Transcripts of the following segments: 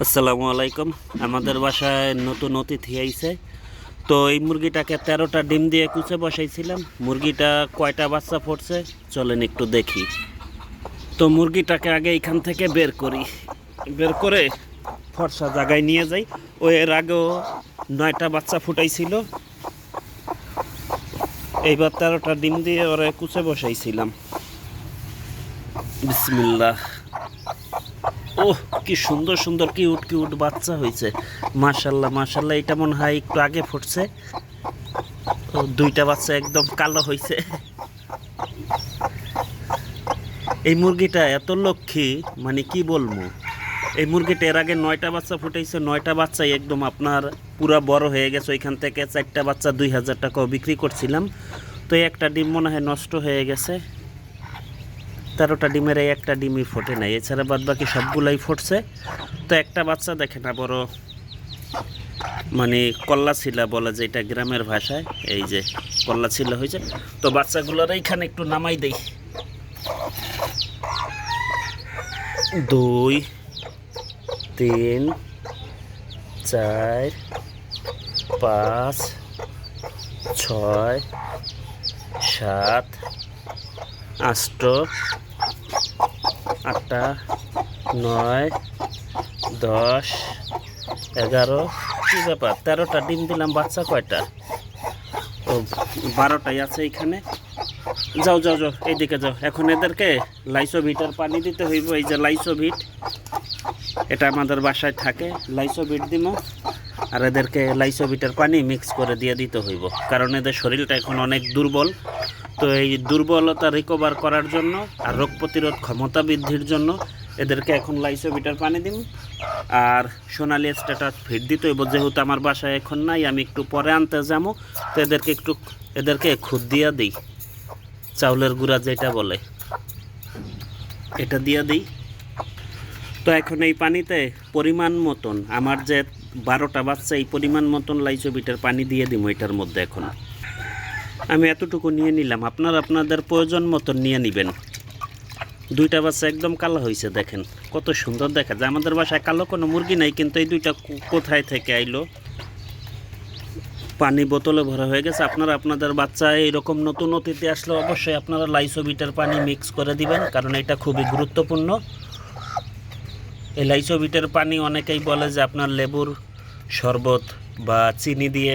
আসসালামু আলাইকুম। আমাদের বাসায় নতুন অতিথি আইছে। তো এই মুরগিটাকে তেরোটা ডিম দিয়ে কুচে বসাইছিলাম। মুরগিটা কয়টা বাচ্চা ফুটছে চলেন একটু দেখি। তো মুরগিটাকে আগে এখান থেকে বের করি। বের করে ফর্সা জায়গায় নিয়ে যাই। ও এর আগেও নয়টা বাচ্চা ফুটাইছিল। এইবার তেরোটা ডিম দিয়ে ওরা কুচে বসাইছিলাম। বিসমিল্লাহ। ওহ, কি সুন্দর সুন্দর কিউট কিউট বাচ্চা হয়েছে। মাশাল্লাহ মাশাল্লাহ, এটা মনে হয় একটু আগে ফুটছে। ও, দুইটা বাচ্চা একদম কালো হয়েছে। এই মুরগিটা এত লক্ষ্মী মানে কি বলব? এই মুরগিটা এর আগে নয়টা বাচ্চা ফুটেছে, নয়টা বাচ্চাই একদম আপনার পুরা বড় হয়ে গেছে। ওইখান থেকে চারটা বাচ্চা দুই হাজার টাকাও বিক্রি করছিলাম। তো একটা ডিম মনে হয় নষ্ট হয়ে গেছে। তেরোটা ডিমের এই একটা ডিমই ফোটে নাই। এছাড়া বাদ বাকি সবগুলাই ফুটছে। তো একটা বাচ্চা দেখে না বড় মানে কল্লা ছিলা বলে যে এটা গ্রামের ভাষায়, এই যে কল্লা ছিলা হয়েছে। তো বাচ্চাগুলোর এইখানে একটু নামাই দেই। দুই, তিন, চার, পাঁচ, ছয়, সাত আষ্ট, আটটা, নয়, দশ, এগারো, কী ব্যাপার? তেরোটা, ডিম দিলাম, বাচ্চা কয়টা? ও, বারোটাই আছে এখানে। যাও যাও যাও, এইদিকে যাও। এখন এদেরকে লাইসোভিটার পানি দিতে হইব, এই যে লাইসোভিট এটা আমাদের বাসায় থাকে লাইসোভিট দিব আর এদেরকে লাইসোভিটার পানি মিক্স করে দিয়ে দিতে হইব, কারণ এদের শরীরটা এখন অনেক দুর্বল। তো এই দুর্বলতা রিকভার করার জন্য আর রোগ প্রতিরোধ ক্ষমতা বৃদ্ধির জন্য এদেরকে এখন লাইসোভিটার পানি দিন। আর সোনালি স্ট্যাটাস ফিট দিতে হইব। যেহেতু আমার বাসায় এখন নাই, আমি একটু পরে আনতে যাব। তো এদেরকে একটু, এদেরকে খুদ দিয়া দিই। চাউলের গুঁড়া যেটা বলে, এটা দিয়া দিই। তো এখন এই পানিতে পরিমাণ মতন, আমার যে বারোটা বাচ্চা, এই পরিমাণ মতন লাইসোবিটার পানি দিয়ে দিব এটার মধ্যে এখন। আমি এতটুকু নিয়ে নিলাম। আপনার আপনাদের প্রয়োজন মতন নিয়ে নেবেন। দুইটা বাচ্চা একদম কালো হয়েছে দেখেন। কত সুন্দর দেখা যায়। আমাদের বাসায় কালো কোনো মুরগি নাই, কিন্তু এই দুইটা কোথায় থেকে আইলো? পানি বোতলে ভরা হয়ে গেছে। আপনারা আপনাদের বাচ্চা এইরকম নতুন অতিথি আসলে অবশ্যই আপনারা লাইসোবিটার পানি মিক্স করে দিবেন, কারণ এটা খুবই গুরুত্বপূর্ণ। এই লাইসোবিটের পানি অনেকেই বলে যে আপনার লেবুর শরবত বা চিনি দিয়ে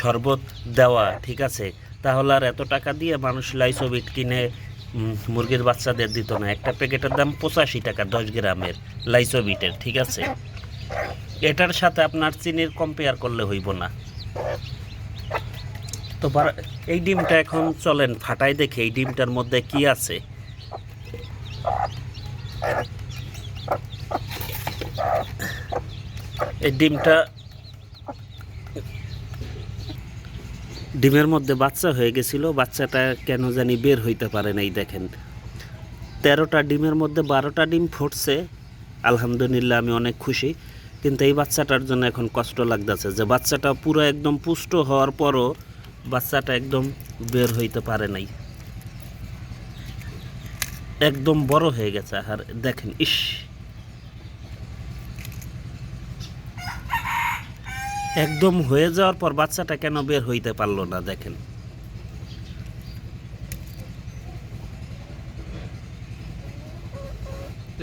শরবত দেওয়া, ঠিক আছে? তাহলে আর এত টাকা দিয়ে মানুষ লাইসোবিট কিনে মুরগির বাচ্চাদের দিত না। একটা প্যাকেটের দাম পঁচাশি টাকা, দশ গ্রামের লাইসোবিটের, ঠিক আছে? এটার সাথে আপনার চিনির কম্পেয়ার করলে হইব না। তো এই ডিমটা এখন চলেন ফাটাই দেখে, এই ডিমটার মধ্যে কি আছে? এই ডিমটা ডিমের মধ্যে বাচ্চা হয়ে গেছিল, বাচ্চাটা কেন জানি বের হইতে পারে নাই দেখেন। তেরোটা ডিমের মধ্যে বারোটা ডিম ফুটছে, আলহামদুলিল্লাহ আমি অনেক খুশি, কিন্তু এই বাচ্চাটার জন্য এখন কষ্ট লাগতেছে যে বাচ্চাটা পুরো একদম পুষ্ট হওয়ার পরও বাচ্চাটা একদম বের হইতে পারে নাই। একদম বড় হয়ে গেছে, আর দেখেন, ইস! একদম হয়ে যাওয়ার পর বাচ্চাটা কেন বের হইতে পারল না, দেখেন।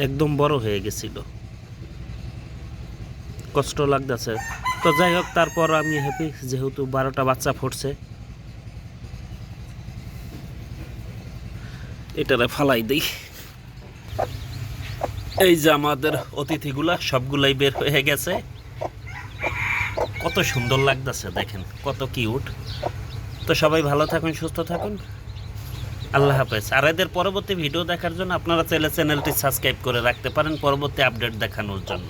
একদম বড় হয়ে গেছিল। কষ্ট লাগতেছে। তো যাই হোক, তারপর আমি হ্যাপি যেহেতু বারোটা বাচ্চা ফুটছে। এটারে ফালাই দিই। এই যে আমাদের অতিথিগুলা, সবগুলাই বের হয়ে গেছে। কত সুন্দর লাগতেছে, দেখেন, কত কিউট। তো সবাই ভালো থাকুন, সুস্থ থাকুন। আল্লাহ হাফেজ। আর এদের পরবর্তী ভিডিও দেখার জন্য আপনারা চাইলে চ্যানেলটি সাবস্ক্রাইব করে রাখতে পারেন, পরবর্তী আপডেট দেখানোর জন্য।